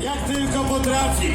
Jak tylko potrafi.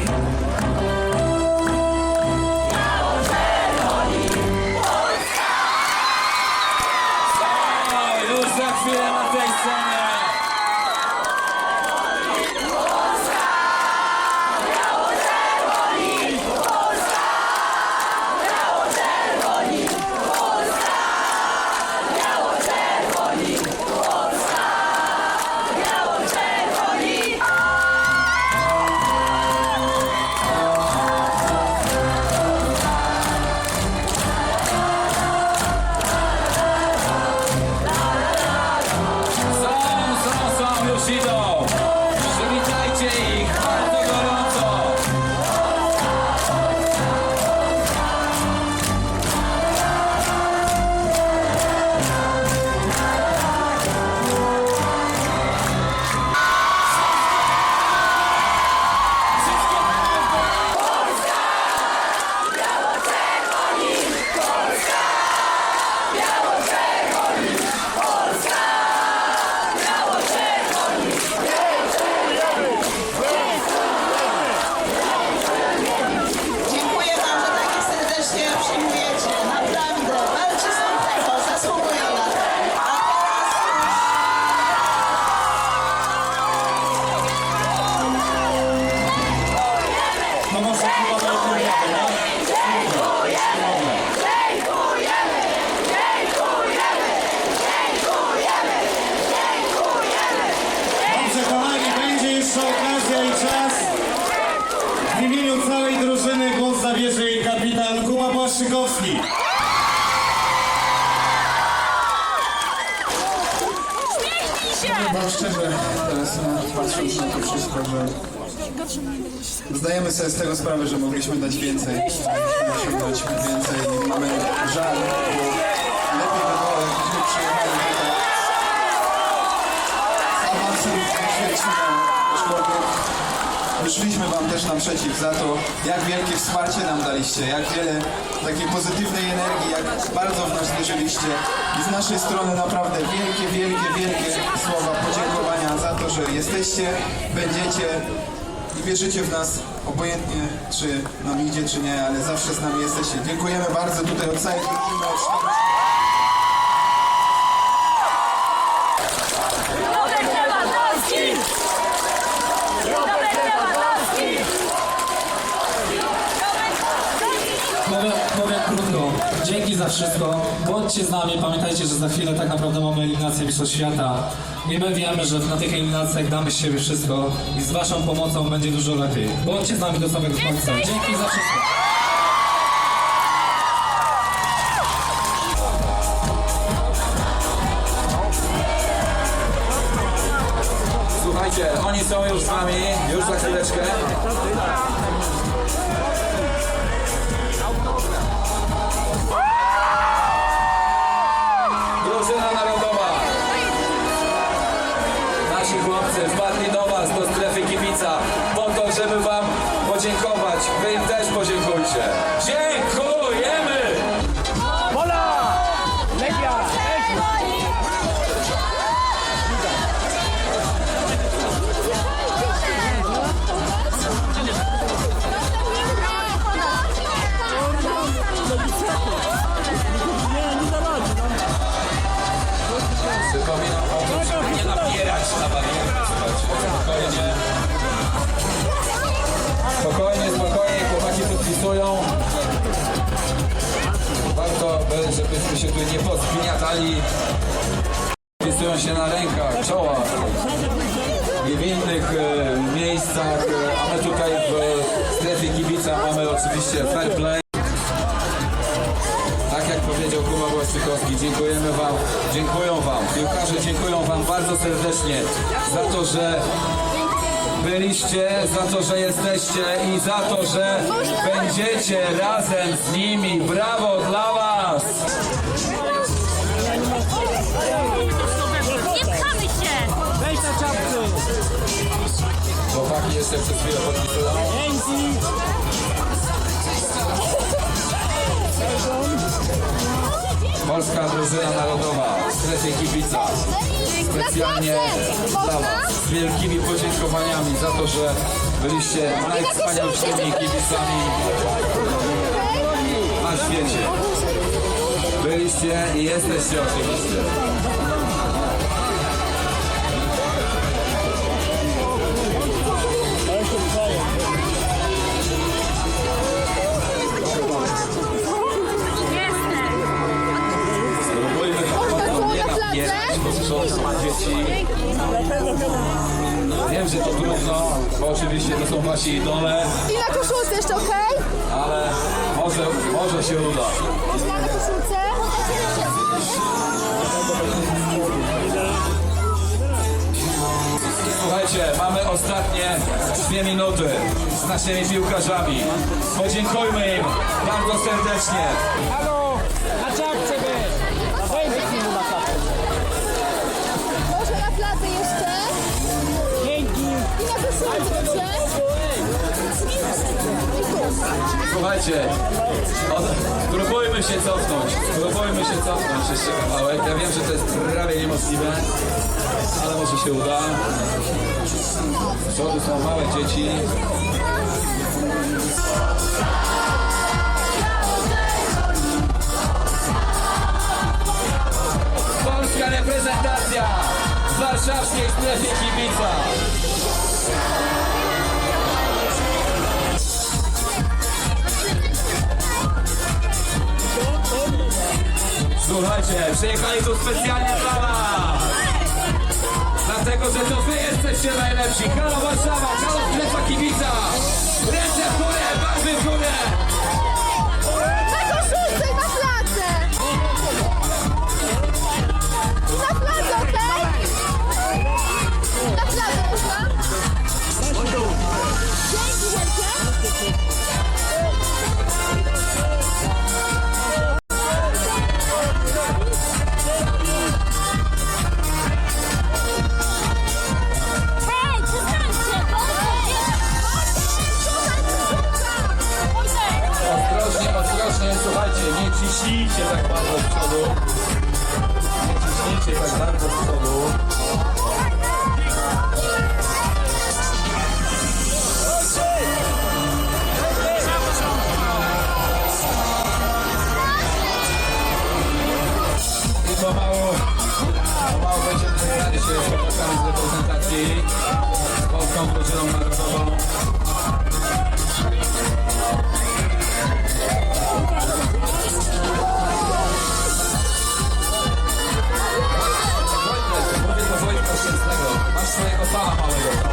Wam szczerze, teraz patrząc na to wszystko, że zdajemy sobie z tego sprawę, że mogliśmy dać więcej, mogliśmy dać więcej mamy żal, bo lepiej by było, jakbyśmy przyjechali tutaj. Z awansem wyszliśmy Wam też naprzeciw za to, jak wielkie wsparcie nam daliście, jak wiele takiej pozytywnej energii, jak bardzo w nas wierzyliście i z naszej strony naprawdę wielkie, wielkie, wielkie słowa podziękowania za to, że jesteście, będziecie i wierzycie w nas, obojętnie czy nam idzie, czy nie, ale zawsze z nami jesteście. Dziękujemy bardzo tutaj od całej drużyny, Dzięki za wszystko. Bądźcie z nami. Pamiętajcie, że za chwilę tak naprawdę mamy eliminację Mistrzostw Świata. I my wiemy, że na tych eliminacjach damy z siebie wszystko i z waszą pomocą będzie dużo lepiej. Bądźcie z nami do samego końca. Dzięki za wszystko. Słuchajcie, oni są już z nami, już za chwileczkę. Tu nie pozgniatali. Podpisują się na rękach, czołach i w innych e, miejscach, e, a my tutaj w strefie kibica mamy oczywiście fair play. Tak jak powiedział Kuba Błaszczykowski, dziękujemy Wam, dziękują Wam, piłkarze dziękują Wam bardzo serdecznie za to, że byliście, za to, że jesteście i za to, że będziecie razem z nimi. Brawo dla Was! Chłopaki jeszcze przez chwilę podpisują. Polska drużyna narodowa w strefie kibica. specjalnie dla Was z wielkimi podziękowaniami za to, że byliście najwspanialszymi kibicami na świecie. Byliście i jesteście oczywiście. Że to trudno, bo oczywiście to są wasi idole, I na koszulce jeszcze, okej? ale może, może się uda. Można na koszulce? Słuchajcie, mamy ostatnie dwie minuty z naszymi piłkarzami. Podziękujmy im bardzo serdecznie. Może Słuchajcie, spróbujmy się cofnąć, spróbujmy się cofnąć jeszcze kawałek. Ja wiem, że to jest prawie niemożliwe, ale może się uda. Z są małe dzieci. Polska reprezentacja w warszawskiej strefie kibica. Słuchajcie, przyjechali tu specjalnie dla was. Dlatego, że to wy jesteście najlepsi. Halo Warszawa, halo strefa kibica. Polską Drużyną Narodową. Masz swojego pana małego.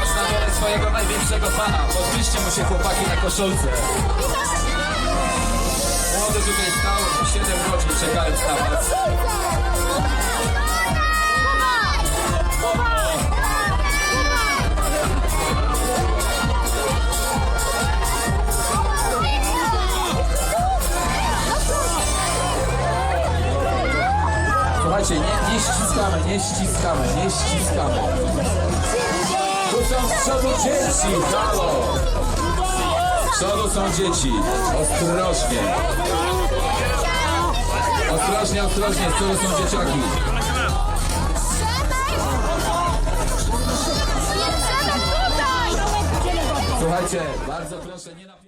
Masz na dole swojego największego pana. Podpiszcie mu się chłopaki na koszulce. Młody tutaj stał 7 godzin czekając na was. Słuchajcie, nie ściskamy, nie ściskamy. Tu są z przodu dzieci, halo! Z przodu są dzieci, ostrożnie. Ostrożnie, ostrożnie, z przodu są dzieciaki. Słuchajcie, bardzo proszę, nie napi-